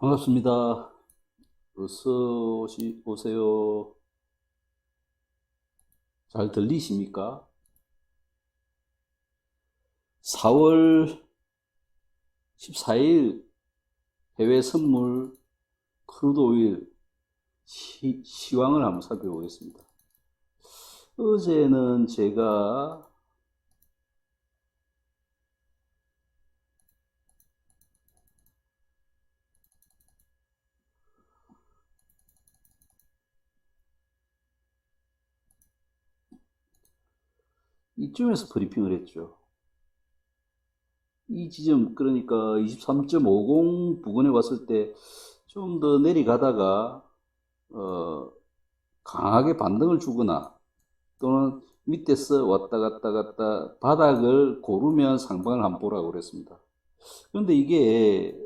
반갑습니다. 어서 오시, 오세요. 잘 들리십니까? 4월 14일 해외 선물 크루드 오일 시, 시황을 한번 살펴보겠습니다. 어제는 제가 이쯤에서 브리핑을 했죠. 이 지점, 그러니까 23.50 부근에 왔을 때 좀 더 내려가다가, 어, 강하게 반등을 주거나 또는 밑에서 왔다 갔다 갔다 바닥을 고르면 상방을 한번 보라고 그랬습니다. 그런데 이게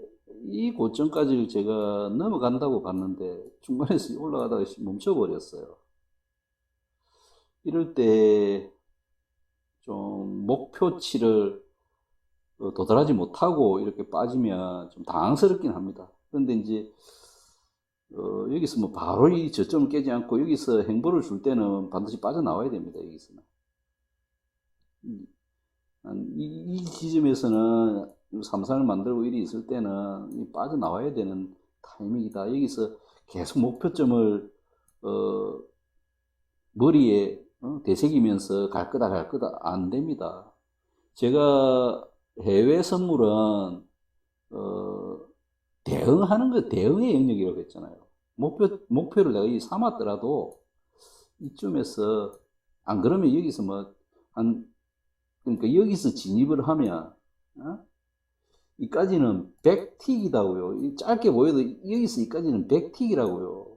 이 고점까지를 제가 넘어간다고 봤는데 중간에서 올라가다가 멈춰버렸어요. 이럴 때 좀 목표치를 어, 도달하지 못하고 이렇게 빠지면 좀 당황스럽긴 합니다. 그런데 이제 어, 여기서 뭐 바로 이 저점을 깨지 않고 여기서 행보를 줄 때는 반드시 빠져나와야 됩니다. 여기서는. 이, 한 이, 이 지점에서는 삼산을 만들고 일이 있을 때는 이 빠져나와야 되는 타이밍이다. 여기서 계속 목표점을 어, 머리에 어, 되새기면서 갈 거다 갈 거다 안 됩니다. 제가 해외 선물은 어, 대응하는 거 대응의 영역이라고 했잖아요. 목표 목표를 내가 이 삼았더라도 이쯤에서 안 그러면 여기서 뭐 한 그러니까 여기서 진입을 하면 어? 이까지는 백틱이다고요. 이 짧게 보여도 여기서 이까지는 백틱이라고요.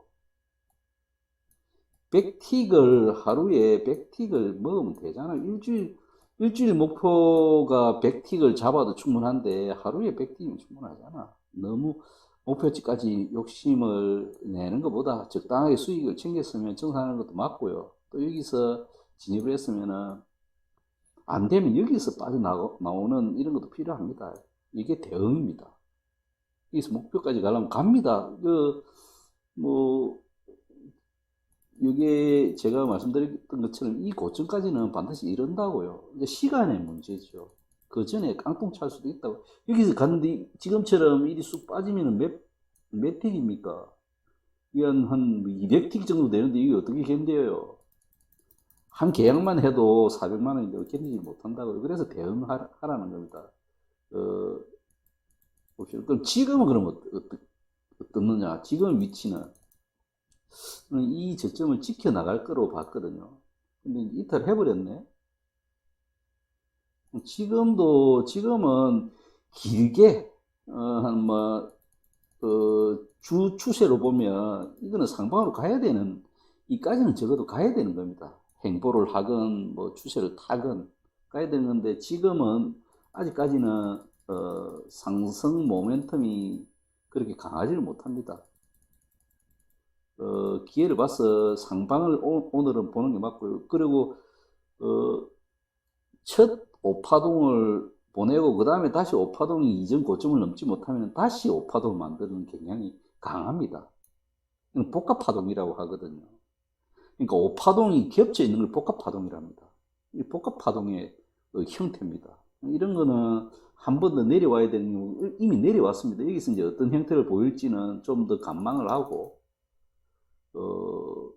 백틱을 하루에 백틱을 먹으면 되잖아. 일주일 일주일 목표가 백틱을 잡아도 충분한데 하루에 백틱이면 충분하잖아. 너무 목표치까지 욕심을 내는 것보다 적당하게 수익을 챙겼으면 정산하는 것도 맞고요. 또 여기서 진입을 했으면은 안 되면 여기서 빠져나오는 이런 것도 필요합니다. 이게 대응입니다. 여기서 목표까지 가려면 갑니다. 그, 뭐, 이게 제가 말씀드렸던 것처럼 이 고점까지는 반드시 이른다고요. 이제 시간의 문제죠. 그 전에 깡통 찰 수도 있다고. 여기서 갔는데 지금처럼 일이 쑥 빠지면 몇, 몇 틱입니까? 이한 한 200틱 정도 되는데 이게 어떻게 견뎌요? 한 계약만 해도 400만 원인데 견디지 못한다고요. 그래서 대응하라는 겁니다. 어, 봅시다. 그럼 지금은 그럼 어떻, 어떻느냐? 지금 위치는 이 저점을 지켜나갈 거로 봤거든요. 근데 이탈 해버렸네. 지금도, 지금은 길게, 어, 한, 뭐, 어, 주 추세로 보면, 이거는 상방으로 가야 되는, 이까지는 적어도 가야 되는 겁니다. 행보를 하건, 뭐, 추세를 타건, 가야 되는 건데, 지금은, 아직까지는, 어, 상승 모멘텀이 그렇게 강하지를 못합니다. 어, 기회를 봐서 상방을 오, 오늘은 보는 게 맞고요. 그리고 어, 첫 오파동을 보내고 그 다음에 다시 오파동이 이전 고점을 넘지 못하면 다시 오파동을 만드는 경향이 강합니다. 복합파동이라고 하거든요. 그러니까 오파동이 겹쳐 있는 걸 복합파동이랍니다. 이 복합파동의 어, 형태입니다. 이런 거는 한 번 더 내려와야 되는 이미 내려왔습니다. 여기서 이제 어떤 형태를 보일지는 좀 더 관망을 하고 어,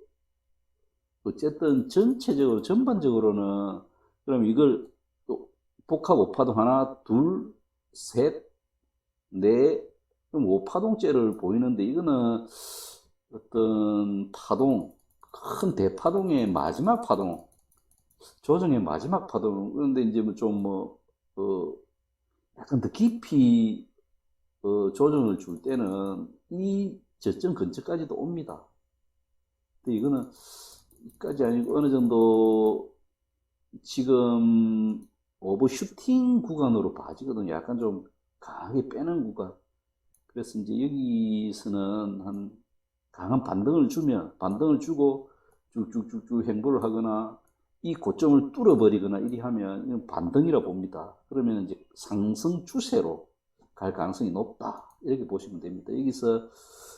어쨌든 전체적으로, 전반적으로는, 그럼 이걸 복합 5파동 하나, 둘, 셋, 넷, 그럼 5파동째를 보이는데, 이거는 어떤 파동, 큰 대파동의 마지막 파동, 조정의 마지막 파동, 그런데 이제 뭐좀 뭐, 어, 약간 더 깊이, 어, 조정을 줄 때는 이 저점 근처까지도 옵니다. 근데 이거는 이까지 아니고 어느 정도 지금 오버슈팅 구간으로 빠지거든요. 약간 좀 강하게 빼는 구간. 그래서 이제 여기서는 한 강한 반등을 주면 반등을 주고 쭉쭉쭉쭉 행보를 하거나 이 고점을 뚫어버리거나 이리 하면 반등이라 봅니다. 그러면 이제 상승 추세로 갈 가능성이 높다. 이렇게 보시면 됩니다. 여기서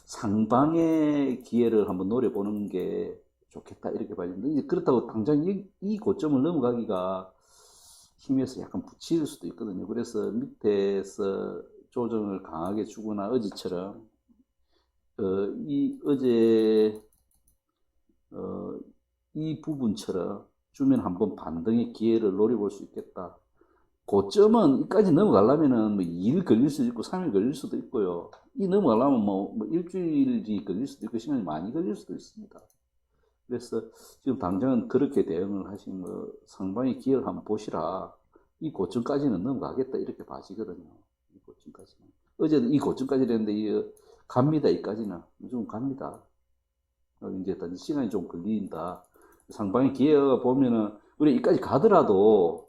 상방의 기회를 한번 노려보는 게 좋겠다 이렇게 봐집니다. 이제 그렇다고 당장 이, 이 고점을 넘어가기가 힘에서 약간 붙일 수도 있거든요. 그래서 밑에서 조정을 강하게 주거나 어제처럼 어, 이 어제 어, 이 부분처럼 주면 한번 반등의 기회를 노려볼 수 있겠다. 고점은 이까지 넘어가려면은 뭐 2일 걸릴 수도 있고 3일 걸릴 수도 있고요. 이 넘어가려면 뭐, 뭐 일주일이 걸릴 수도 있고 시간이 많이 걸릴 수도 있습니다. 그래서 지금 당장은 그렇게 대응을 하시면 뭐 상방의 기회를 한번 보시라. 이 고점까지는 넘어가겠다 이렇게 봐지거든요. 이 고점까지는. 어제도 이 고점까지 됐는데 이 갑니다 이까지는 좀 갑니다. 어, 이제 시간이 좀 걸린다. 상방의 기회가 보면은 우리 이까지 가더라도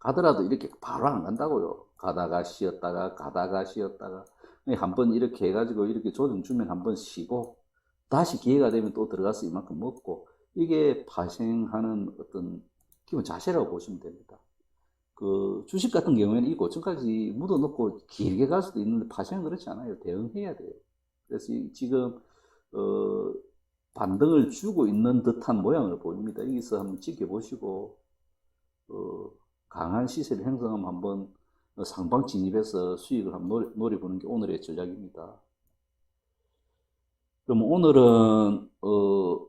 가더라도 이렇게 바로 안 간다고요. 가다가 쉬었다가 가다가 쉬었다가 한 번 이렇게 해가지고 이렇게 조정 주면 한 번 쉬고 다시 기회가 되면 또 들어가서 이만큼 먹고 이게 파생하는 어떤 기본 자세라고 보시면 됩니다. 그 주식 같은 경우에는 이 고점까지 묻어놓고 길게 갈 수도 있는데 파생은 그렇지 않아요. 대응해야 돼요. 그래서 이- 지금 어, 반등을 주고 있는 듯한 모양을 보입니다. 여기서 한번 지켜보시고 어, 강한 시세를 형성하면 한번 상방 진입해서 수익을 한번 노려, 노려보는 게 오늘의 전략입니다. 그럼 오늘은 어,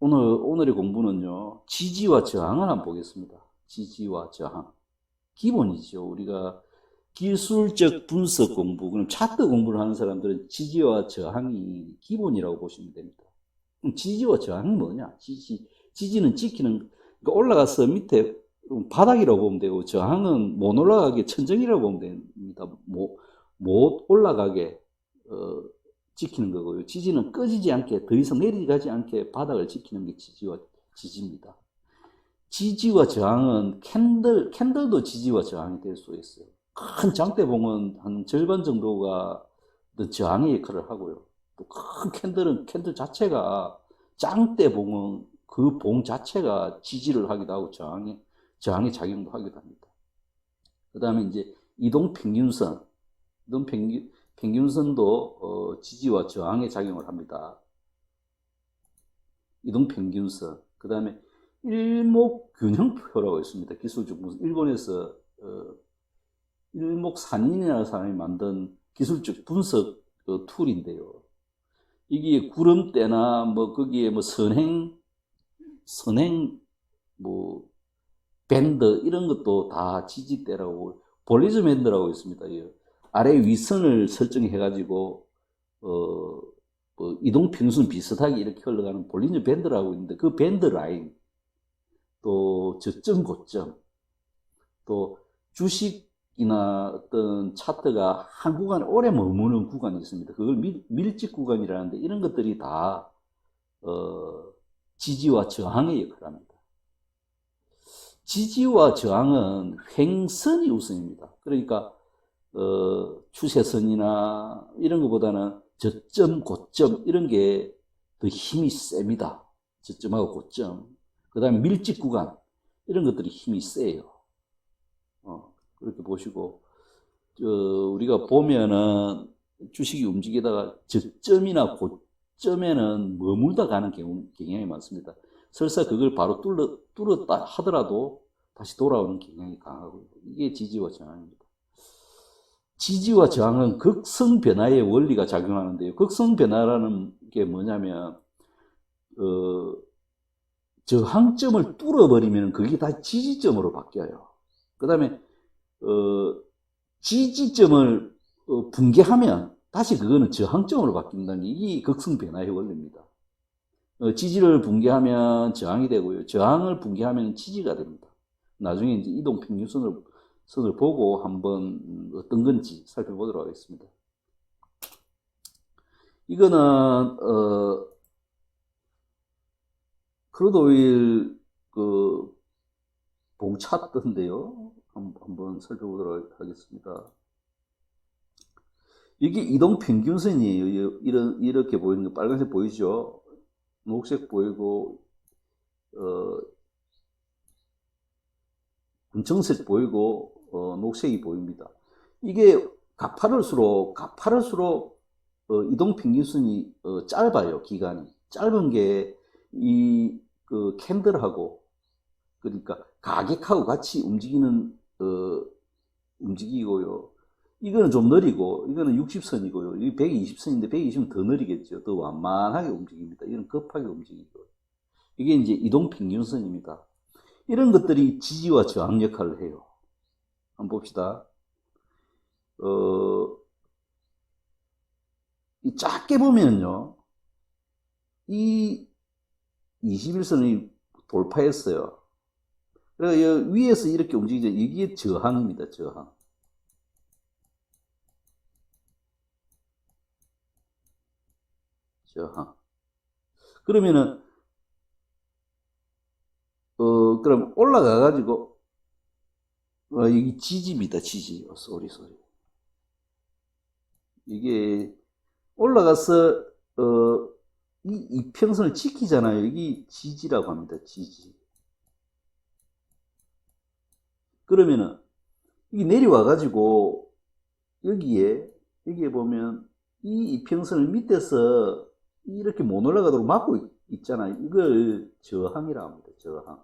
오늘 오늘의 공부는요 지지와 저항을 한번 보겠습니다. 지지와 저항 기본이죠. 우리가 기술적 분석 공부, 그럼 차트 공부를 하는 사람들은 지지와 저항이 기본이라고 보시면 됩니다. 지지와 저항이 뭐냐? 지지, 지지는 지키는, 그러니까 올라가서 밑에 바닥이라고 보면 되고, 저항은 못 올라가게 천정이라고 보면 됩니다. 못, 못 올라가게, 어, 지키는 거고요. 지지는 꺼지지 않게, 더 이상 내려가지 않게 바닥을 지키는 게 지지와, 지지입니다. 지지와 저항은 캔들, 캔들도 지지와 저항이 될 수 있어요. 큰 장대봉은 한 절반 정도가 저항의 역할을 하고요. 또 큰 캔들은 캔들 자체가 짱대봉은 그 봉 자체가 지지를 하기도 하고 저항의, 저항의 작용도 하기도 합니다. 그 다음에 이제 이동 평균선, 이동 평균, 평균선도 어, 지지와 저항의 작용을 합니다. 이동 평균선, 그 다음에 일목균형표라고 있습니다. 기술적. 일본에서 어, 일목산인이라는 사람이 만든 기술적 분석 어, 툴인데요. 이게 구름대나 뭐 거기에 뭐 선행, 선행 뭐 밴드 이런 것도 다 지지대라고 볼리즘 밴드라고 있습니다. 이 아래 위선을 설정해 가지고 어, 뭐 이동 평순 비슷하게 이렇게 흘러가는 볼리즘 밴드라고 있는데 그 밴드 라인 또 저점 고점 또 주식이나 어떤 차트가 한 구간에 오래 머무는 구간이 있습니다. 그걸 밀, 밀집 구간이라는데 이런 것들이 다 어, 지지와 저항의 역할을 합니다. 지지와 저항은 횡선이 우선입니다. 그러니까 어, 추세선이나 이런 것보다는 저점, 고점 이런 게 더 힘이 셉니다. 저점하고 고점. 그 다음에 밀집 구간 이런 것들이 힘이 세요. 어, 그렇게 보시고 저, 우리가 보면은 주식이 움직이다가 저점이나 고 점에는 머물다 가는 경우, 경향이 많습니다. 설사 그걸 바로 뚫어, 뚫었다 하더라도 다시 돌아오는 경향이 강하고요. 이게 지지와 저항입니다. 지지와 저항은 극성 변화의 원리가 작용하는데요. 극성 변화라는 게 뭐냐면, 어, 저항점을 뚫어버리면 그게 다 지지점으로 바뀌어요. 그 다음에, 어, 지지점을 어, 붕괴하면 다시 그거는 저항점으로 바뀐다는 게 이게 극성 변화의 원리입니다. 어, 지지를 붕괴하면 저항이 되고요. 저항을 붕괴하면 지지가 됩니다. 나중에 이제 이동 평균선을 선을 보고 한번 음, 어떤 건지 살펴보도록 하겠습니다. 이거는 어 크루드 오일 그 봉차트인데요. 한번 살펴보도록 하겠습니다. 이게 이동 평균선이에요. 이런 이렇게 보이는 거 빨간색 보이죠? 녹색 보이고 어 분청색 보이고 어, 녹색이 보입니다. 이게 가파를수록 가파를수록 어, 이동 평균선이 어, 짧아요 기간이 짧은 게 이 그 캔들하고 그러니까 가격하고 같이 움직이는 어, 움직이고요. 이거는 좀 느리고 이거는 60선이고요. 이 120선인데 120은 더 느리겠죠. 더 완만하게 움직입니다. 이건 급하게 움직이고 이게 이제 이동 평균선입니다. 이런 것들이 지지와 저항 역할을 해요. 한번 봅시다. 어, 이 작게 보면요. 이 21선이 돌파했어요. 그래서 위에서 이렇게 움직이죠. 이게 저항입니다. 저항. 저항. 그러면은 어 그럼 올라가 가지고 어, 여기 지지입니다. 지지. 어, 쏘리 쏘리. 이게 올라가서 어, 이 이평선을 지키잖아요. 여기 지지라고 합니다. 지지. 그러면은 이게 내려와 가지고 여기에 여기에 보면 이 이평선을 밑에서 이렇게 못 올라가도록 막고 있- 있잖아요. 이걸 저항이라고 합니다. 저항.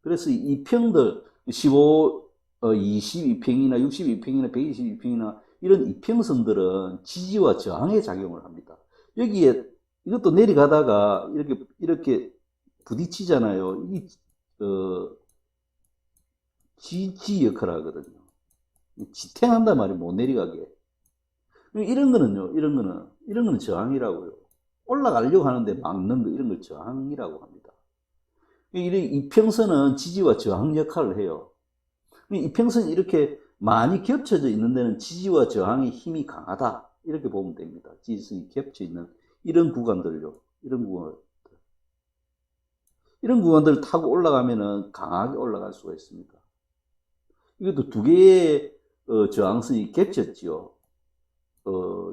그래서 이 평들 15, 어, 22평이나 62평이나 122평이나 이런 이평선들은 지지와 저항의 작용을 합니다. 여기에 이것도 내려가다가 이렇게 이렇게 부딪히잖아요. 이 어, 지지 역할을 하거든요. 지탱한단 말이에요. 못 내려가게. 이런 거는요. 이런 거는 이런 거는 저항이라고요. 올라가려고 하는데 막는 거 이런 걸 저항이라고 합니다. 이 이평선은 지지와 저항 역할을 해요. 이평선이 이렇게 많이 겹쳐져 있는 데는 지지와 저항의 힘이 강하다. 이렇게 보면 됩니다. 지지선이 겹쳐 있는 이런 구간들요. 이런 구간. 이런 구간들을 타고 올라가면은 강하게 올라갈 수가 있습니다. 이것도 두 개의 어, 저항선이 겹쳤지요.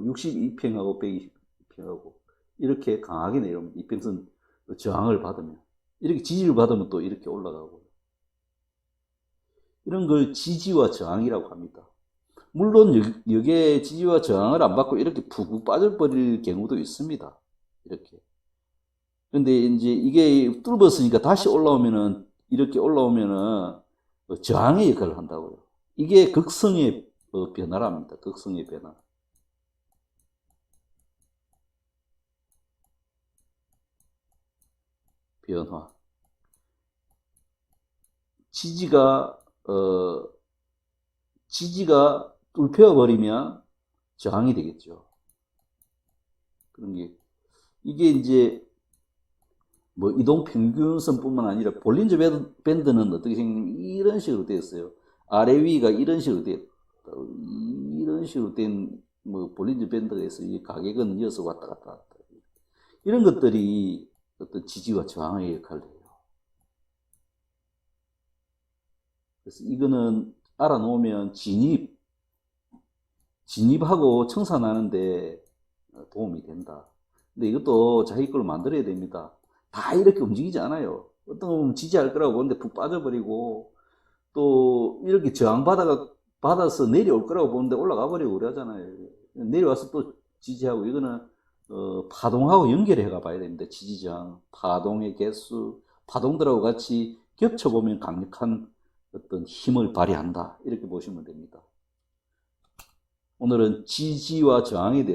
어, 62평하고 120평하고 이렇게 강하게 내려오면 이평선 저항을 받으면 이렇게 지지를 받으면 또 이렇게 올라가고 이런 걸 지지와 저항이라고 합니다. 물론 여- 여기에 지지와 저항을 안 받고 이렇게 푹푹 빠져버릴 경우도 있습니다. 이렇게. 근데 이제 이게 뚫었으니까 다시 올라오면은 이렇게 올라오면은 저항의 역할을 한다고요. 이게 극성의 어, 변화랍니다. 극성의 변화. 변화. 지지가 어 지지가 뚫혀 버리면 저항이 되겠죠. 그런 게 이게 이제 뭐 이동 평균선뿐만 아니라 볼린저 밴드- 밴드는 어떻게 생기냐면 이런 식으로 되어 있어요. 아래 위가 이런 식으로 되어 있다. 이런 식으로 된 뭐 볼린저 밴드가 있어요. 이 가격은 이어서 왔다 갔다 왔다. 이런 것들이 어떤 지지와 저항의 역할을 해요. 그래서 이거는 알아놓으면 진입, 진입하고 청산하는데 도움이 된다. 근데 이것도 자기 걸로 만들어야 됩니다. 다 이렇게 움직이지 않아요. 어떤 건 지지할 거라고 보는데 푹 빠져버리고, 또 이렇게 저항받아가, 받아서 내려올 거라고 보는데 올라가 버리고 그러잖아요. 내려와서 또 지지하고, 이거는, 어, 파동하고 연결해 가 봐야 됩니다. 지지저항, 파동의 개수, 파동들하고 같이 겹쳐보면 강력한 어떤 힘을 발휘한다. 이렇게 보시면 됩니다. 오늘은 지지와 저항에 대해